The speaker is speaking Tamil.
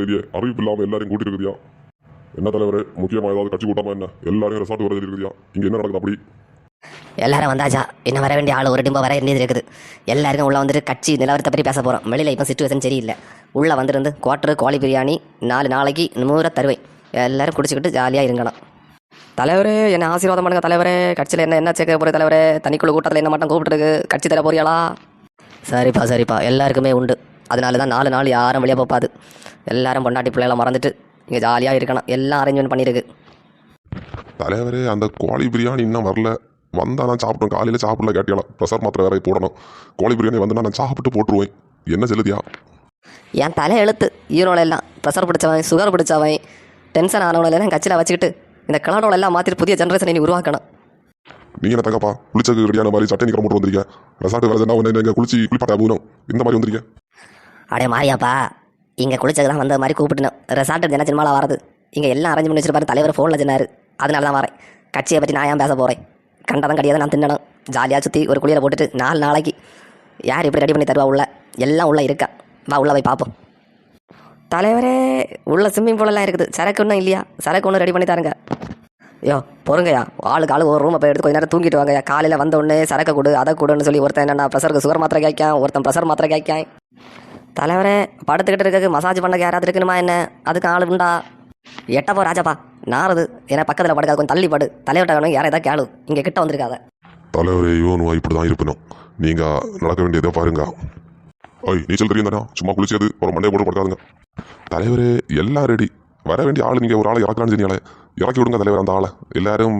பெரிய அறிவிப்பு இல்லாமல் எல்லாரையும் கூட்டிட்டு இருக்குதியா என்ன தலைவர் முக்கியமாக ஏதாவது கட்சி கூட்டமா என்ன? எல்லாரையும் ரெசார்ட் வர இருக்குதியா இங்கே என்ன நடக்குது அப்படி? எல்லாரும் வந்தாச்சா? இன்னும் வர வேண்டிய ஆள் ஒரு டிம்போ வர வேண்டியது இருக்குது. எல்லாருக்கும் உள்ள வந்துட்டு கட்சி நிலவரத்தை பற்றி பேச போகிறோம் வெளியில் இப்போ சுச்சுவேஷன் சரியில்லை. உள்ளே வந்துருந்து குவாட்டரு கோழி பிரியாணி நாலு நாளைக்கு நூறு தருவேன் எல்லாரும் குடிச்சிக்கிட்டு ஜாலியாக இருங்கணும். தலைவரே என்ன ஆசீர்வாதம் பண்ணுங்க தலைவரே. கட்சியில் என்ன என்ன சேர்க்க போகிற தலைவரே? தனிக்குழு கூட்டத்தில் என்ன மட்டும் கூப்பிட்டுருக்கு? கட்சி தர போறியாளா சரிப்பா சரிப்பா. எல்லாருக்குமே உண்டு. அதனால தான் நாலு நாள் யாரும் வெளியே போப்பாது எல்லாரும் பொண்டாட்டி பிள்ளைகளை மறந்துட்டு இங்கே ஜாலியாக இருக்கணும். எல்லாம் அரேஞ்ச்மெண்ட் பண்ணியிருக்கு தலைவரே அந்த கோழி பிரியாணி இன்னும் வரல. வந்தா நான் சாப்பிட்டேன் காலையில் சாப்பிடல கேட்டியால. ப்ரெஷர் மாத்திரை வேற போடணும். கோழி பிரியாணி வந்து நான் சாப்பிட்டு போட்டுருவேன். என்ன செல்லுதியா என் தலை எழுத்து. ஈரோல எல்லாம். ப்ரெஷர் பிடிச்சவன் சுகர் பிடிச்சவன் டென்ஷன் ஆனவங்கள எல்லாம் கட்சியில் வச்சுக்கிட்டு இந்த கிளாடோல எல்லாம் மாற்றிட்டு புதிய ஜென்ரேஷனை நீ உருவாக்கணும். நீங்க என்ன தங்கப்பா? குளிச்சக்கு ரெடியான மாதிரி சட்டை நிக்கிற மட்டும் வந்திருக்கீங்க. ரெசார்ட் வேற என்ன ஒன்று குளிச்சு குளிப்பாட்டா போகணும் இந்த மாதிரி வந்திருக்கீங்க. அடே மாரியாப்பா. இங்கே குளிச்சது தான் வந்த மாதிரி கூப்பிட்டுனோம் ரெசார்ட் தின சினிமாவில் வரது இங்கே எல்லாம் அரேஞ்ச் பண்ணி வச்சிருப்பாரு. தலைவர் ஃபோனில் சொன்னார். அதனால தான் வரேன். கட்சியை பற்றி நான் ஏன் பேச போகிறேன் கண்டதும் கிடையாது நான் தின்னணும். ஜாலியாக சுற்றி ஒரு குளியலை போட்டுட்டு நாலு நாளைக்கு. யார் இப்படி ரெடி பண்ணி தருவா உள்ள? எல்லாம் உள்ள இருக்கா? வா உள்ள போய் பார்ப்போம் தலைவரே உள்ள ஸ்விம்மிங் பூலெல்லாம் இருக்குது. சரக்கு ஒன்றும் இல்லையா? சரக்கு ஒன்று ரெடி பண்ணி தருங்க. ஐயோ பொறுங்கய்யா ஆளுக்கு ஆளு ஒரு ரூமை போய் எடுத்து கொஞ்ச நேரம் தூங்கிட்டு வாங்கய்யா காலையில் வந்த உடனே சரக்கு கொடு அதை கொடுன்னு சொல்லி ஒருத்தன் என்னென்ன ப்ரெஷருக்கு சுகர் மாத்திரை கேட்கான் ஒருத்தன் ப்ரெஷர் மாத்திரை கேட்கான் தலைவரே படுத்துக்கிட்டு இருக்க மசாஜ் பண்ணக்கு யாராவது இருக்கணுமா என்ன? அதுக்கு ஆள் உண்டா? எட்டப்போ ராஜாப்பா நாரது ஏன்னா பக்கத்தில் படுக்காது கொஞ்சம் தள்ளி படு. தலைவர்கிட்ட வேணும் யாரை ஏதாவது கேளு. இங்கே கிட்ட வந்திருக்காத. தலைவரே யோனுவா இப்படி தான் இருப்பணும் நீங்க நடக்க வேண்டியதை பாருங்க. ஓய் நீச்சல் தெரியும் தானே? சும்மா குளிச்சது ஒரு மண்டே போட்டு படுக்காதுங்க. தலைவரே எல்லாம் ரெடி வர வேண்டிய ஆள் நீங்கள் ஒரு ஆளை இறக்கலான்னு சொன்னீங்களே. இறக்கி விடுங்க தலைவர் அந்த ஆளை. எல்லாரும்